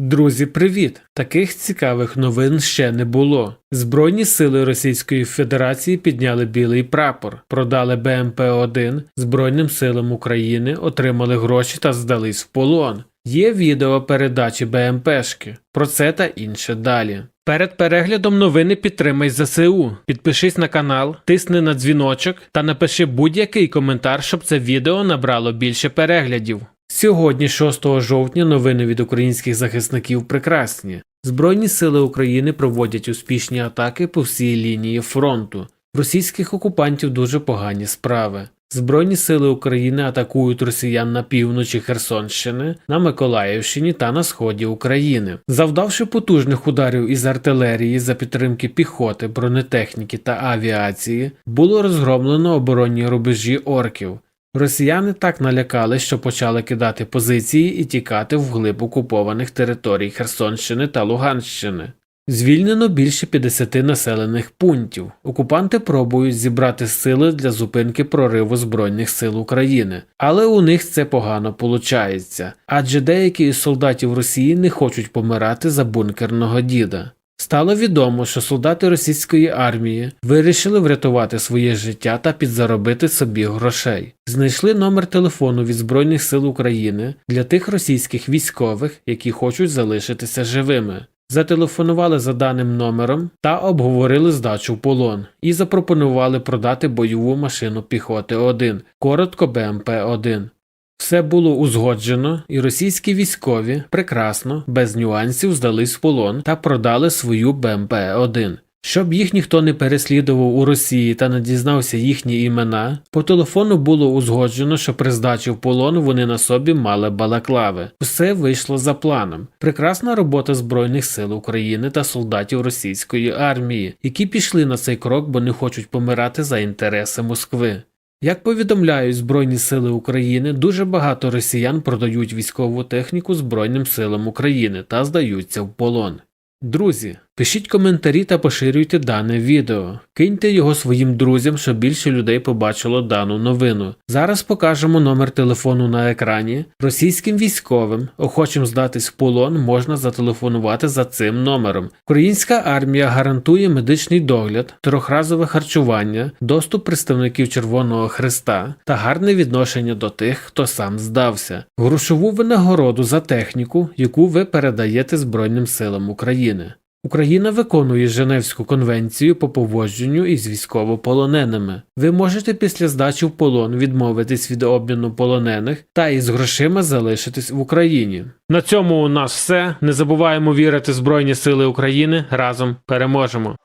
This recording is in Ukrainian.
Друзі, привіт! Таких цікавих новин ще не було. Збройні сили Російської Федерації підняли білий прапор, продали БМП-1 Збройним силам України, отримали гроші та здались в полон. Є відео передачі БМПшки. Про це та інше далі. Перед переглядом новини підтримай ЗСУ. Підпишись на канал, тисни на дзвіночок та напиши будь-який коментар, щоб це відео набрало більше переглядів. Сьогодні, 6 жовтня, новини від українських захисників прекрасні. Збройні сили України проводять успішні атаки по всій лінії фронту. Російських окупантів дуже погані справи. Збройні сили України атакують росіян на півночі Херсонщини, на Миколаївщині та на сході України, завдавши потужних ударів із артилерії за підтримки піхоти, бронетехніки та авіації, було розгромлено оборонні рубежі орків. Росіяни так налякали, що почали кидати позиції і тікати вглиб окупованих територій Херсонщини та Луганщини. Звільнено більше 50 населених пунктів. Окупанти пробують зібрати сили для зупинки прориву Збройних сил України, але у них це погано получається, адже деякі із солдатів Росії не хочуть помирати за бункерного діда. Стало відомо, що солдати російської армії вирішили врятувати своє життя та підзаробити собі грошей. Знайшли номер телефону від Збройних сил України для тих російських військових, які хочуть залишитися живими. Зателефонували за даним номером та обговорили здачу в полон і запропонували продати бойову машину піхоти 1, коротко БМП 1. Все було узгоджено, і російські військові прекрасно, без нюансів здались в полон та продали свою БМП-1. Щоб їх ніхто не переслідував у Росії та не дізнався їхні імена, по телефону було узгоджено, що при здачі в полон вони на собі мали балаклави. Все вийшло за планом. Прекрасна робота Збройних сил України та солдатів російської армії, які пішли на цей крок, бо не хочуть помирати за інтереси Москви. Як повідомляють Збройні сили України, дуже багато росіян продають військову техніку Збройним силам України та здаються в полон. Друзі, пишіть коментарі та поширюйте дане відео. Киньте його своїм друзям, щоб більше людей побачило дану новину. Зараз покажемо номер телефону на екрані. Російським військовим, охочим здатись в полон, можна зателефонувати за цим номером. Українська армія гарантує медичний догляд, трьохразове харчування, доступ представників Червоного Христа та гарне відношення до тих, хто сам здався, грошову винагороду за техніку, яку ви передаєте Збройним силам України. Україна виконує Женевську конвенцію по поводженню із військовополоненими. Ви можете після здачі в полон відмовитись від обміну полонених та із грошима залишитись в Україні. На цьому у нас все. Не забуваємо вірити в Збройні Сили України. Разом переможемо.